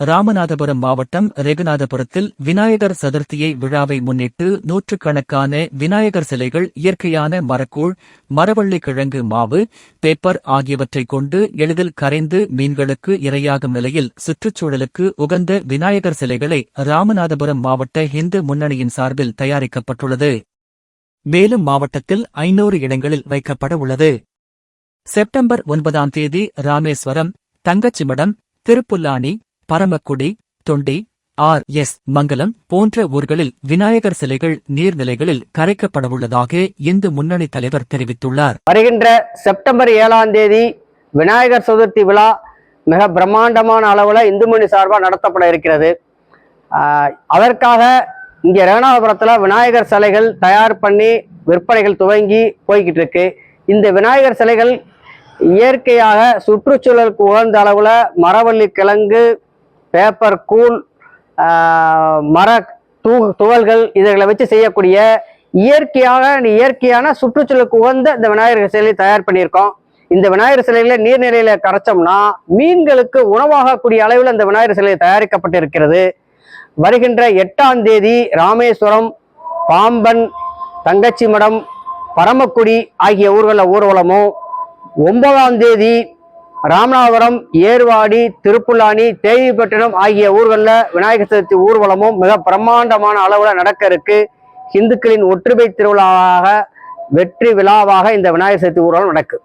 ராமநாதபுரம் மாவட்டம் ரெகுநாதபுரத்தில் விநாயகர் சதுர்த்தியை விழாவை முன்னிட்டு நூற்றுக்கணக்கான விநாயகர் சிலைகள் இயற்கையான மரக்கூழ் மரவள்ளி கிழங்கு மாவு பேப்பர் ஆகியவற்றைக் கொண்டு எளிதில் கரைந்து மீன்களுக்கு இரையாகும் நிலையில் சுற்றுச்சூழலுக்கு உகந்த விநாயகர் சிலைகளை ராமநாதபுரம் மாவட்ட இந்து முன்னணியின் சார்பில் தயாரிக்கப்பட்டுள்ளது. மேலும் மாவட்டத்தில் ஐநூறு இடங்களில் வைக்கப்பட உள்ளது. செப்டம்பர் ஒன்பதாம் தேதி ராமேஸ்வரம் தங்கச்சிமடம் திருப்புல்லானி பரமக்குடி தொண்டி ஆர் எஸ் மங்கலம் போன்ற ஊர்களில் விநாயகர் சிலைகள் நீர்நிலைகளில் கரைக்கப்படவுள்ளதாக இந்து முன்னணி தலைவர் தெரிவித்துள்ளார். வருகின்ற செப்டம்பர் ஏழாம் தேதி விநாயகர் சதுர்த்தி விழா மிக பிரம்மாண்டமான அளவில் இந்துமணி சார்பாக நடத்தப்பட இருக்கிறது. அதற்காக இங்கே ரேணாபுரத்தில் விநாயகர் சிலைகள் தயார் பண்ணி விற்பனைகள் துவங்கி போய்கிட்டு இருக்கு. இந்த விநாயகர் சிலைகள் இயற்கையாக சுற்றுச்சூழலுக்கு உகந்த அளவில் மரவள்ளி கிழங்கு பேப்பர் கூழ் மர தூ துகள்கள் இதுகளை வச்சு செய்யக்கூடிய இயற்கையாக இயற்கையான சுற்றுச்சூழலுக்கு உகந்த இந்த விநாயகர் சிலையை தயார் பண்ணியிருக்கோம். இந்த விநாயகர் சிலையில நீர்நிலையில கரைச்சோம்னா மீன்களுக்கு உணவாகக்கூடிய அளவில் இந்த விநாயகர் சிலை தயாரிக்கப்பட்டிருக்கிறது. வருகின்ற எட்டாம் தேதி ராமேஸ்வரம் பாம்பன் தங்கச்சி மடம் பரமக்குடி ஆகிய ஊர்களில் ஊர்வலமும். ஒன்பதாம் தேதி ராமநாதபுரம் ஏர்வாடி திருப்புல்லானி தேவிப்பட்டினம் ஆகிய ஊர்களில் விநாயகர் சதுர்த்தி ஊர்வலமும் மிக பிரம்மாண்டமான அளவில் நடக்க இருக்கு. இந்துக்களின் ஒற்றுமை திருவிழாவாக வெற்றி விழாவாக இந்த விநாயகர் சதுர்த்தி ஊர்வலம் நடக்கு.